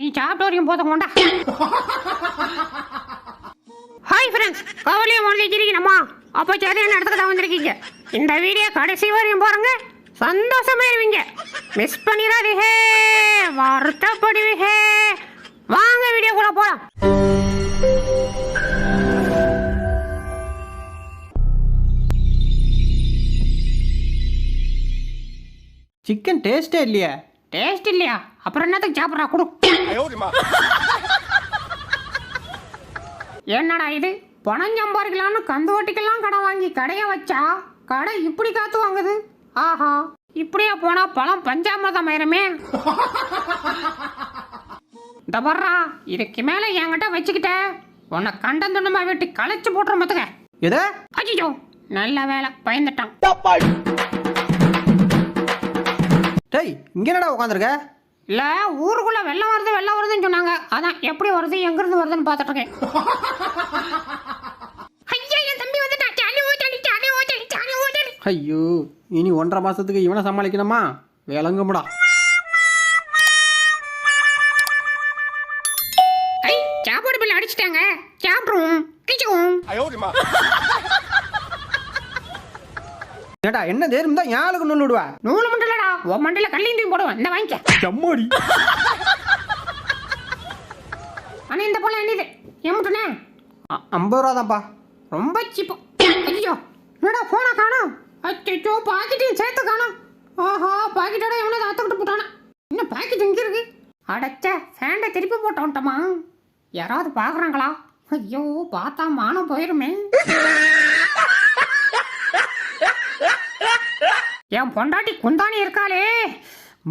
நீ சாப்பிட்டு வரைக்கும் போத கொண்டா. ஹாய் ஃப்ரெண்ட்ஸ் கவலையை முடிஞ்சு வச்சிருக்கீங்கம்மா அப்போ சரியான இடத்துக்கு தான் வந்திருக்கீங்க? இந்த வீடியோ கடைசி வரையும் போகிறங்க சந்தோஷமா இருவீங்க. மிஸ் பண்ணிடாதீங்க. வருத்தப்படுவீங்க. வாங்க வீடியோ கூட போலாம் சிக்கன் டேஸ்டே இல்லையே. டேஸ்ட் இல்லையா? அப்புறம் என்னத்துக்கு சாப்பிட்றா? கொடு. என்னடா இது? பணம் சம்பாதிக்கலாம்னு கந்து வட்டிக்கெல்லாம் கடை வாங்கி கடையை வச்சா? கடை இப்படி காத்து வாங்குது? ஆஹா. இப்படியே போனா பழம் பஞ்சாமிரதம் ஆயிருமே? இந்த வர்றா இதுக்கு மேல என்கிட்ட வச்சுக்கிட்ட. உன்னை கண்டம் துண்டமா வெட்டி களைச்சு போட்டுற மத்துக்க எது? அஜிஜோ நல்ல வேலை பயந்துட்டான். டேய் இங்கே என்னடா உட்காந்துருக்க இல்ல ஊருக்குள்ள வெள்ளம் வருது வெள்ளம் வருதுன்னு சொன்னாங்க. அதான் எப்படி வருது எங்க இருந்து வருதுன்னு பார்த்துட்டு இருக்கேன் ஐயா இனி ஒன்றரை மாசத்துக்கு இவனை சமாளிக்கணுமா? விளங்கும்டா. ஏடா என்ன தேரும் தான் யாருக்கு நூல் விடுவா நூறு மண்டலடா. உன் மண்டல கல்லையும் போடுவேன். இந்த வாங்கிக்க. செம்மோடி. ஆனா இந்த போல என்னது? ஏமுட்டுனே அ- ஐம்பது ரூபா தான்ப்பா ரொம்ப சீப்பு. ஐயோ. என்னடா போனை காணோம்? அச்சோ பாக்கெட்டையும் சேர்த்து காணோம். ஆஹா பாக்கெட்டோட எவனோ அத்துக்கிட்டு போட்டானா? இன்னும் பாக்கெட் எங்க இருக்கு? அடைச்ச ஃபேண்டை திருப்பி போட்டு வந்துட்டோமா யாராவது பார்க்குறாங்களா ஐயோ பார்த்தா மானம் போயிருமே. என் பொண்டாட்டி குந்தாணி இருக்காளே.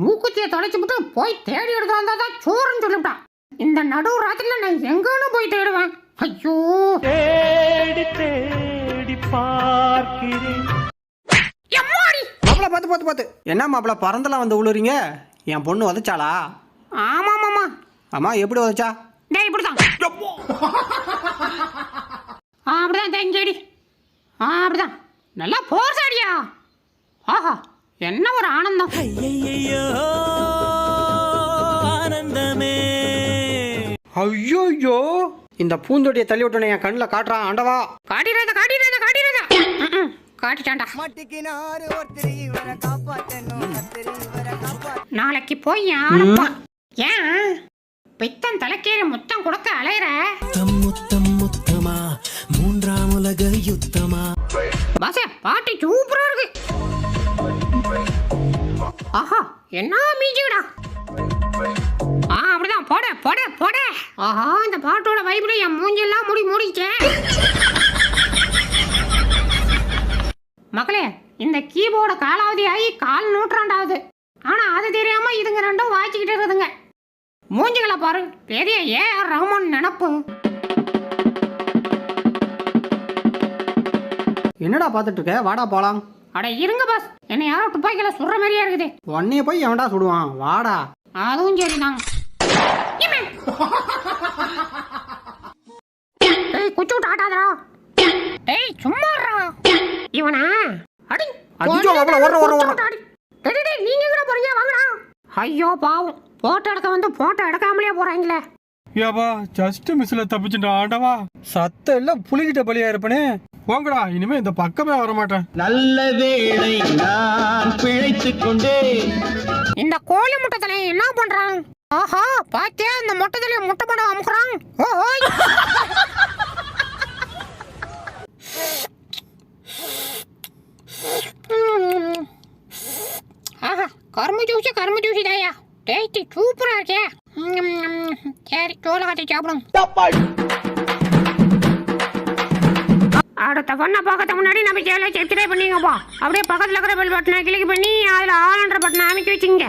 மூக்குத்தியை தொலைச்சு விட்டு போய் தேடி எடுத்து வந்தா தான் சோறுன்னு சொல்லிவிட்டான் இந்த நடு ராத்திரில நான் எங்கன்னு போய் தேடுவேன். ஐயோ. தேடி தேடி பார்க்கிறேன். எம்மாடி. மாப்பிள பார்த்து பார்த்து பார்த்து என்ன மாப்பிள பறந்தெல்லாம் வந்து விழுறீங்க என் பொண்ணு உதச்சாளா? ஆமாமாமா. அம்மா எப்படி உதச்சா? டேய் இப்படிதான். ஆ அப்படிதான் தேங்கேடி ஆ அப்படிதான். நல்லா போர்சாடியா ஆஹா என்ன ஒரு ஆனந்தம். ஐயையோ ஆனந்தமே. ஐயோ இந்த பூந்தொட்டியை தள்ளி விட்டோன்னே என் கண்ணில் காட்டுறான் ஆண்டவா. காட்டிடுறதா காட்டிடுறதா காட்டிடுறதா ம்ம், காட்டிட்டான்டா. மட்டிக்கினாரு ஒருத்தர் இவரை காப்பாத்தணும் இவரை காப்பாத்த நாளைக்கு போய் யாருப்பா ஏன்? பித்தன் தலைக்கீழ முத்தம் கொடுக்க அலையிற? முத்தம் முத்தம் முத்தமா? மூன்றாம் உலக யுத்தமா? பாச பாட்டி சூப்பரா இருக்கு. என்ன மீஜிடா ஆ அப்படிதான். போட போட போட. ஆஹா இந்த பாட்டோட வைப்ல என் மூஞ்செல்லாம் முடி மூடிச்சேன் மக்களே இந்த கீபோர்டு காலாவதி ஆகி கால் நூற்றாண்டாவது ஆனா அது தெரியாம இதுங்க ரெண்டும் வாய்ச்சிக்கிட்டு இருக்குதுங்க. மூஞ்சிகளை பாரு. பெரிய ஏ ஆர் ரஹ்மான் நினப்பு. என்னடா பார்த்துட்டு இருக்க? வாடா போலாம். அட இருங்க பாஸ் என்னை யாரோ துப்பாக்கியில சுடுற மாதிரியா இருக்குது? உன்னைய போய் எவன்டா சுடுவான்? வாடா. அதுவும் சரிதான். ஏய் குச்சு விட்டு ஆட்டாதடா. ஏய் சும்மாறா இவனா? அடி. அடிச்சோ, மாப்பிள, ஓடுறா, ஓடுறா, ஓடுறா. டேய், டேய், நீங்க எங்கடா போறீங்க? வாங்கடா. ஐயோ பாவம். போட்டோ எடுக்க வந்து போட்டோ எடுக்காமலே போறாங்களே. ஏப்பா ஜஸ்ட் மிஸ்ல தப்பிச்சுட்டா ஆண்டவா. சத்த இல்ல புலிகிட்ட பலியா இருப்பனே. போங்கடா இனிமே இந்த பக்கமே வர மாட்டேன் நல்ல வேளை நான் பிழைத்துக் கொண்டேன். இந்த கோழி முட்டை என்ன பண்றான்? ஆஹா பாத்தியா இந்த முட்டை தலையை முட்டை பண்ண அமுக்குறான்? ஓஹோய். ம். ஆஹா கரும்பு ஜூஸ் கரும்பு ஜூஸ் தாயா டேஸ்ட் சூப்பரா இருக்கே. சரி சோள காட்டி சாப்பிடும் அடுத்த பண்ண பார்க்கறதுக்கு முன்னாடி நம்ம சேனலை சப்ஸ்கிரைப் பண்ணிங்கப்பா அப்படியே பக்கத்தில் இருக்கிற பெல் பட்டனை கிளிக் பண்ணி அதில் ஆல்ன்ற பட்டனை அமைக்க வச்சுங்க.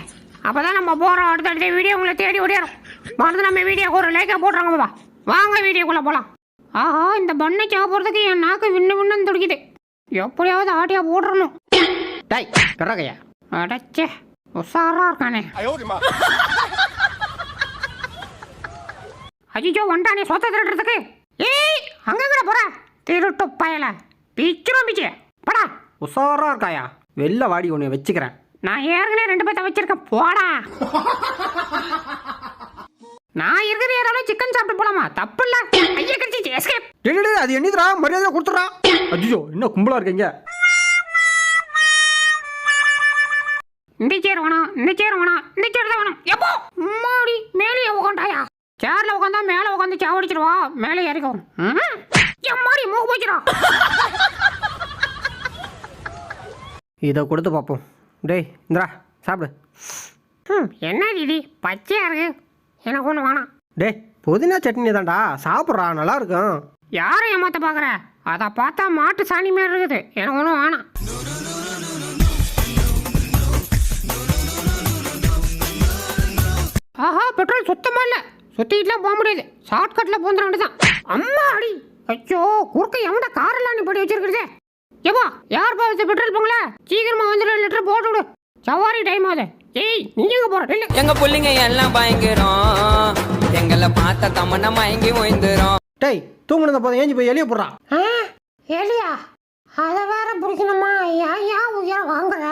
அப்போ தான் நம்ம போகிற அடுத்தடுத்த வீடியோ உங்களை தேடி ஓடிடும் மறந்து நம்ம வீடியோக்கு ஒரு லைக்காக போடுறாங்கப்பா வாங்க வீடியோக்குள்ளே போகலாம் ஆஹா இந்த பண்ணை சாப்பிட்றதுக்கு என் நாக்கு விண்ணு விண்ணுன்னு துடிக்குது. எப்படியாவது ஆட்டியா போட்டுறணும். டேய் பிறகையா அடைச்சே உஷாரா இருக்கானே. அஜிஜோ வண்டானே சொத்த திருடுறதுக்கு. ஏய் அங்க கூட போற? திருட்டு பயல. பிச்சுரும் பிச்சு படா. உஷாரா இருக்காயா? வெளில வாடி உன்னை வச்சுக்கிறேன். நான் ஏற்கனவே ரெண்டு பேத்த வச்சிருக்கேன். போடா. நான் இருக்கிற ஏரியாவில் சிக்கன் சாப்பிட்டு போலாமா? தப்பு இல்ல. ஐயா கிடைச்சி எஸ்கேப் டேய் அது என்னதுடா? மரியாதை கொடுத்துட்றா. ஐயோ என்ன கும்பலா இருக்கீங்க? இந்த சேர் வேணாம் இந்த சேர் வேணாம் இந்த சேர் தான் வேணும். எப்போ? மாடி மேலே உட்காண்டாயா சேர்ல உட்காந்தா மேலே உட்காந்து சாவடிச்சிருவா. மேலே ஏறிக்கும் எம்மாடி மூக்கு போச்சிடா. இதை கொடுத்து பார்ப்போம். டேய் இந்தா சாப்பிடு. ம் என்ன இது பச்சையா இருக்கு. எனக்கு ஒன்று வேணாம். டேய் புதினா சட்னி தான்டா சாப்பிட்றா நல்லா இருக்கும். யாரை ஏமாத்த பார்க்குற? அதை பார்த்தா மாட்டு சாணி மாதிரி இருக்குது. எனக்கு ஒன்றும் வேணாம். ஆஹா பெட்ரோல் சுத்தமாக இல்லை. சுற்றிட்டுலாம் போக முடியாது. ஷார்ட்கட்டில் போந்துட வேண்டியதான் அம்மா அடி ஐயோ குறுக்க எவன்டா காரெல்லாம் நீ படி வச்சிருக்கிறதே? ஏப்பா யார் பார்த்து பெட்ரோல் போங்கள? சீக்கிரமா வந்து ரெண்டு லிட்டர் போட்டு விடு. சவாரி டைம் ஆகுது. ஏய் நீ எங்க போற? இல்லை எங்க புள்ளைங்க எல்லாம் பயங்கரம். எங்களை பார்த்த தமன்னா மயங்கி ஓய்ந்துரும். டேய் தூங்குனத போதும் ஏஞ்சி போய் எளிய போடுறா. ஆ? எலியா? அதை வேற பிடிக்கணுமா? ஏன் ஏன் உயிரை வாங்குற?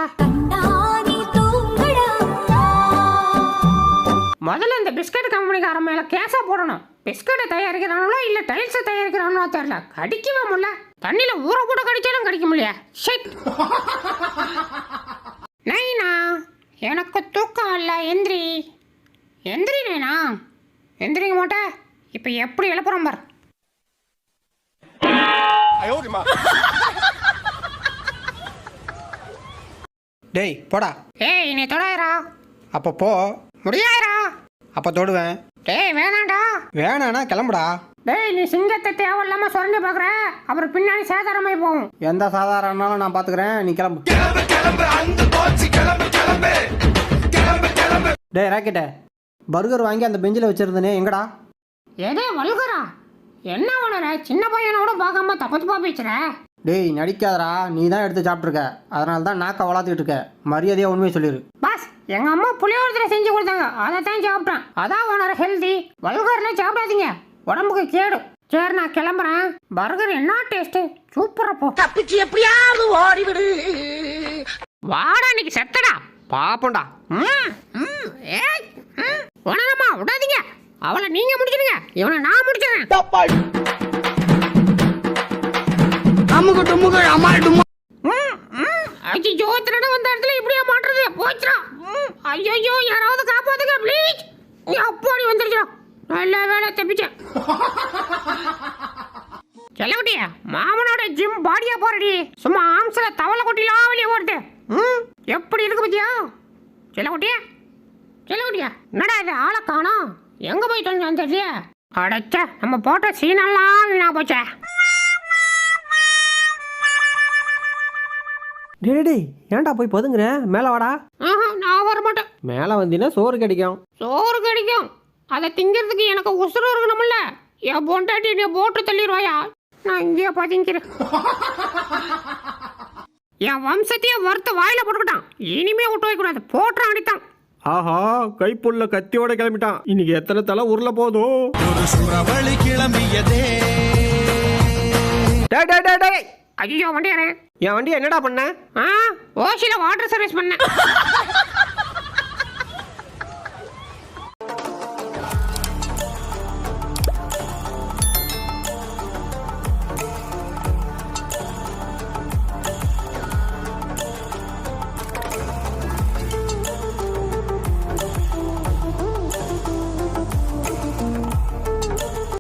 முதல்ல பிஸ்கட் கம்பெனிக்காரன் மேல கேஸா போடணும். பிஸ்கட்டை தயாரிக்கிறானோ இல்ல டைல்ஸை தயாரிக்கிறானோ தெரியல. கடிக்கவே முடியல. தண்ணியில ஊற கூட கடிச்சாலும் கடிக்க முடியல. ஷிட் நைனா எனக்கு தூக்கம் இல்ல எந்திரி. எந்திரி நைனா. எந்திரிக்க மாட்டே. இப்போ எப்படி எழுப்புறோம் பார். டேய் போடா. ஏய் நீ தொடாயிரா. அப்போ போ. முடியாயிரா. அப்போ தொடுவேன். டேய் வேணாண்டா வேணாண்ணா கிளம்புடா. டேய் நீ சிங்கத்தை தேவையில்லாம சுரண்டி பார்க்குற அப்புறம் பின்னாடி சேதாரமாய் போகும். எந்த சாதாரணனாலும் நான் பார்த்துக்கிறேன் நீ கிளம்பு. டேய் ராக்கெட்டே. பர்கர் வாங்கி அந்த பெஞ்சில் வச்சிருந்தனே எங்கடா? எதே வல்கரா? என்ன வளர சின்ன பையனோட பார்க்காம தப்பு தப்பா பேசுற? டேய் நடிக்காதடா. நீ தான் எடுத்து சாப்பிட்ருக்க அதனால தான் நாக்கை வளர்த்துக்கிட்டு இருக்க. மரியாதையாக உண்மையை சொல்லிடு பாஸ் எங்க அம்மா புளியோதரை செஞ்சு கொடுத்தாங்க. அதை தான் சாப்பிட்டேன் அதான் உணர ஹெல்தி வல்கர்லாம் சாப்பிடாதீங்க. உடம்புக்கு கேடு. சரி நான் கிளம்புறேன். பர்கர் என்ன டேஸ்ட் சூப்பரா போ. தப்பிச்சு எப்படியாவது ஓடிவிடு. வாடா இன்னைக்கு செத்தடா. பாப்போண்டா ம், ம், ஏய், ம். உணரம்மா விடாதீங்க. அவளை நீங்க முடிச்சிடுங்க. இவனை நான் முடிச்சிடுறேன். ம், டுமு ஐயோ திருட வந்த இடத்துல இப்படியா மாட்டுறது? போச்சுடா. ம், ஐயோ யாராவது காப்பாத்துங்க ப்ளீஸ் அப்பாடி வந்துருச்சா நல்ல வேலை தப்பிச்சேன். செல்லக்குட்டியா மாமனோட ஜிம் பாடியா போறடி. சும்மா ஆம்ஸ்ல தவளை கொட்டிலாம் வெளியே ஓடுது ம். எப்படி இருக்கு பத்தியா? செல்லக்குட்டியா செல்லக்குட்டியா என்னடா இது? ஆளை காணோம். எங்க போய் தொலைஞ்சு தெரியல அடைச்ச நம்ம போட்ட சீனெல்லாம் வீணா போச்சே. டேய் டேய் ஏன்டா போய் பதுங்குற? மேலே வாடா. ஆஹா நான் வர மாட்டேன் மேலே வந்தீங்கன்னா சோறு கிடைக்கும். சோறு கிடைக்கும். அதை திங்கிறதுக்கு எனக்கு உசுறு இருக்கணும்ல. என் பொண்டாட்டி நீ போட்டு தள்ளிடுவாயா? நான் இங்கேயே பதுங்கிறேன் என் வம்சத்தையே வறுத்து வாயில போட்டுக்கிட்டான். இனிமே விட்டு வைக்கூடாது போட்டுறான் அடித்தான். ஆஹா கைப்புள்ள கத்தியோட கிளம்பிட்டான். இன்னைக்கு எத்தனை தலை உருள போதும் ஒரு சுறவழி கிளம்பியதே. டேய் டேய் டேய். ஐயோ வண்டியாரே என் வண்டி என்னடா பண்ண? ஆ? ஓசியில் வாட்டர் சர்வீஸ் பண்ணேன்.